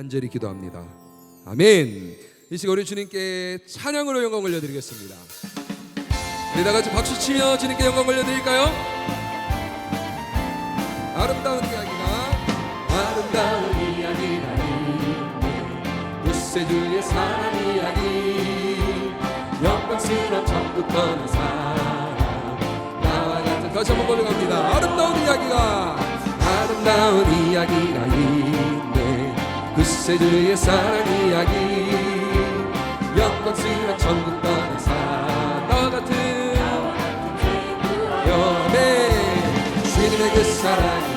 간절히 기도합니다. 아멘. 이 시간 우리 주님께 찬양으로 영광 올려드리겠습니다. 우리 다 같이 박수 치며 주님께 영광 올려드릴까요? 아름다운 이야기가 아름다운 이야기가 부세주의 사랑 이야기 영광스러운 천국 떠난 사랑 나와 같은 다시 한번 올라갑니다 아름다운 이야기가 아름다운 이야기가 있네 구세주의 사랑 이야기. 영광스러운 천국 떠난 나와 같은 연애. 주님의 그 사랑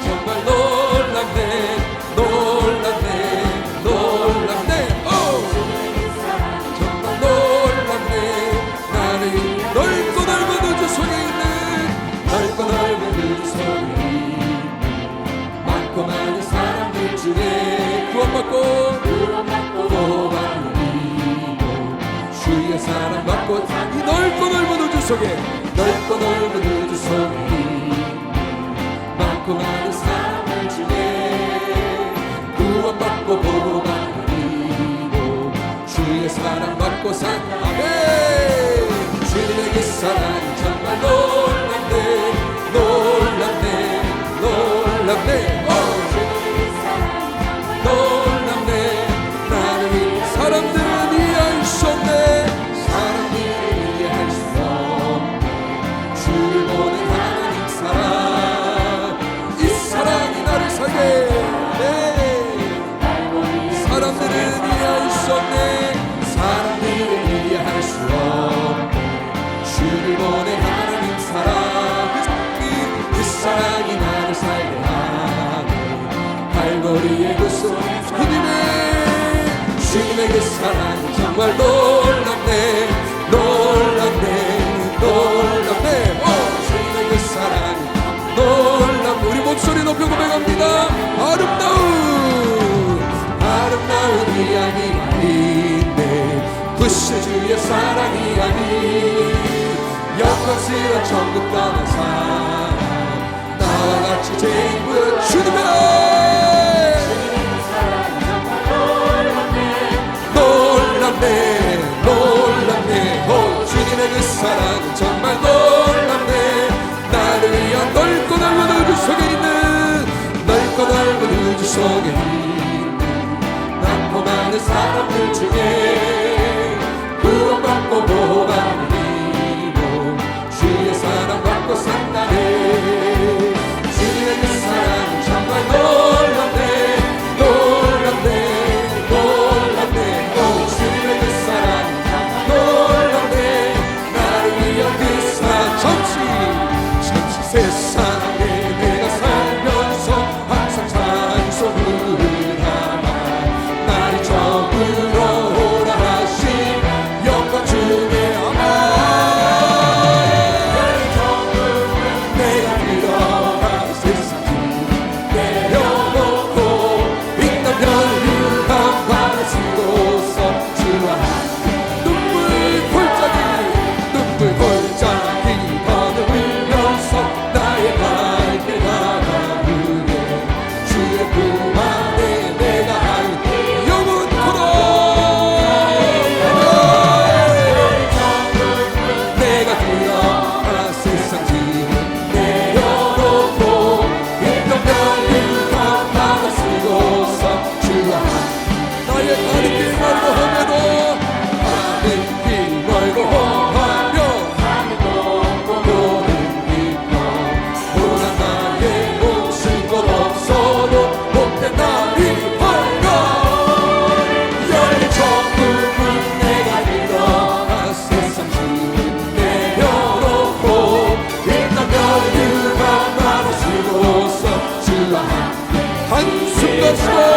속에 넓고 넓은 우주 있는 많고 많은 사람들 중에 구원받고 보호받는 이고 주의 사랑받고 산다 아멘. 주님의 그 사랑이 정말 놀랍네 놀랍네 놀랍네 주님의 그 사랑이 정말 놀랍네 놀랍네 놀랍네. 오 주님의 그 사랑이 놀랍네. 우리 목소리 높여 고백합니다. 아름다운 아름다운 이야기가 있네. 구세주의 사랑 이야기 영광스러운 천국 떠난 사랑 나와 같이 제인부 주님의 속에 있는 많고 많은 사람들 중에 한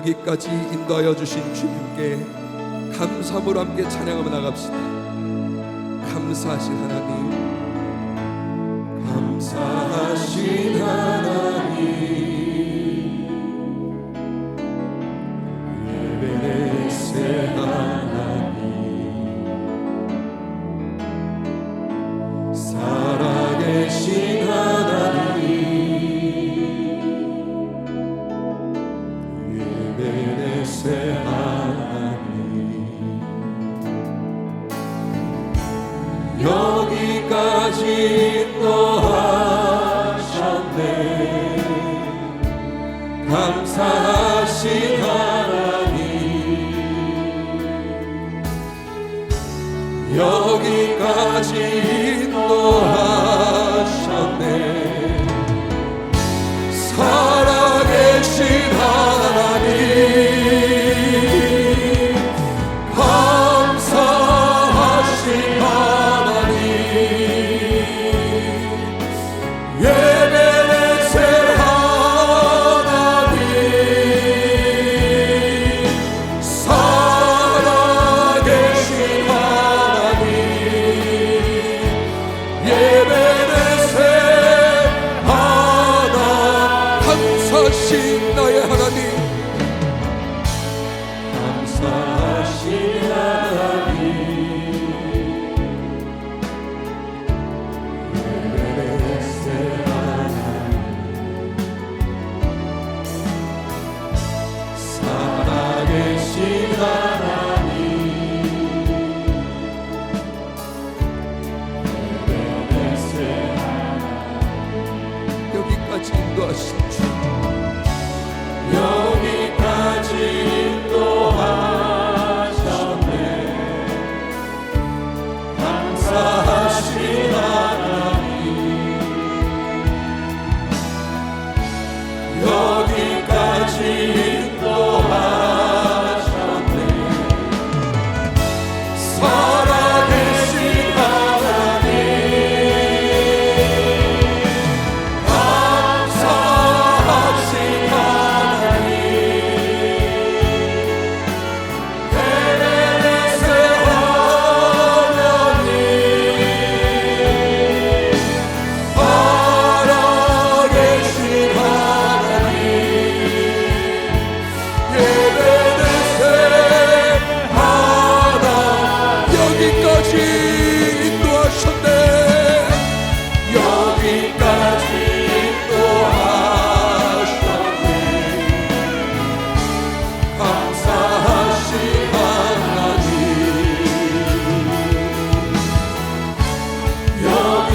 여기까지 인도하여 주신 주님께 감사함으로 함께 찬양하며 나갑시다. 감사하신 하나님. 감사하신 하나님. obedecerá.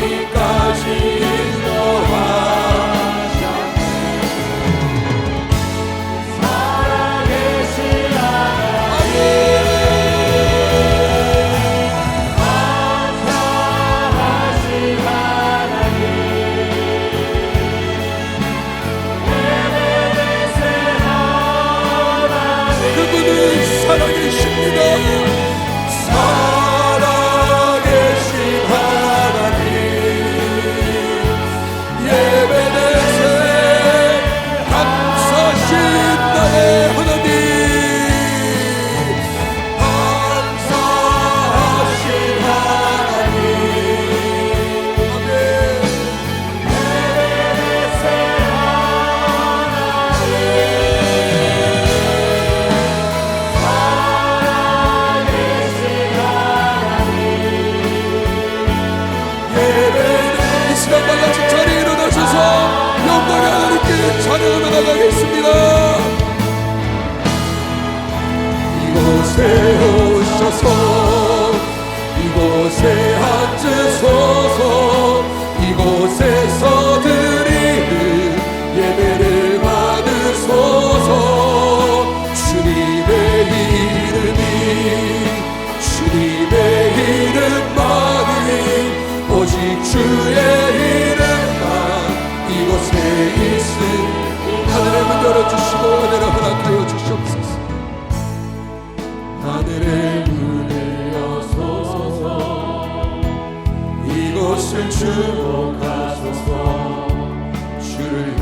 ficar. 이곳을 주목하소서. 주를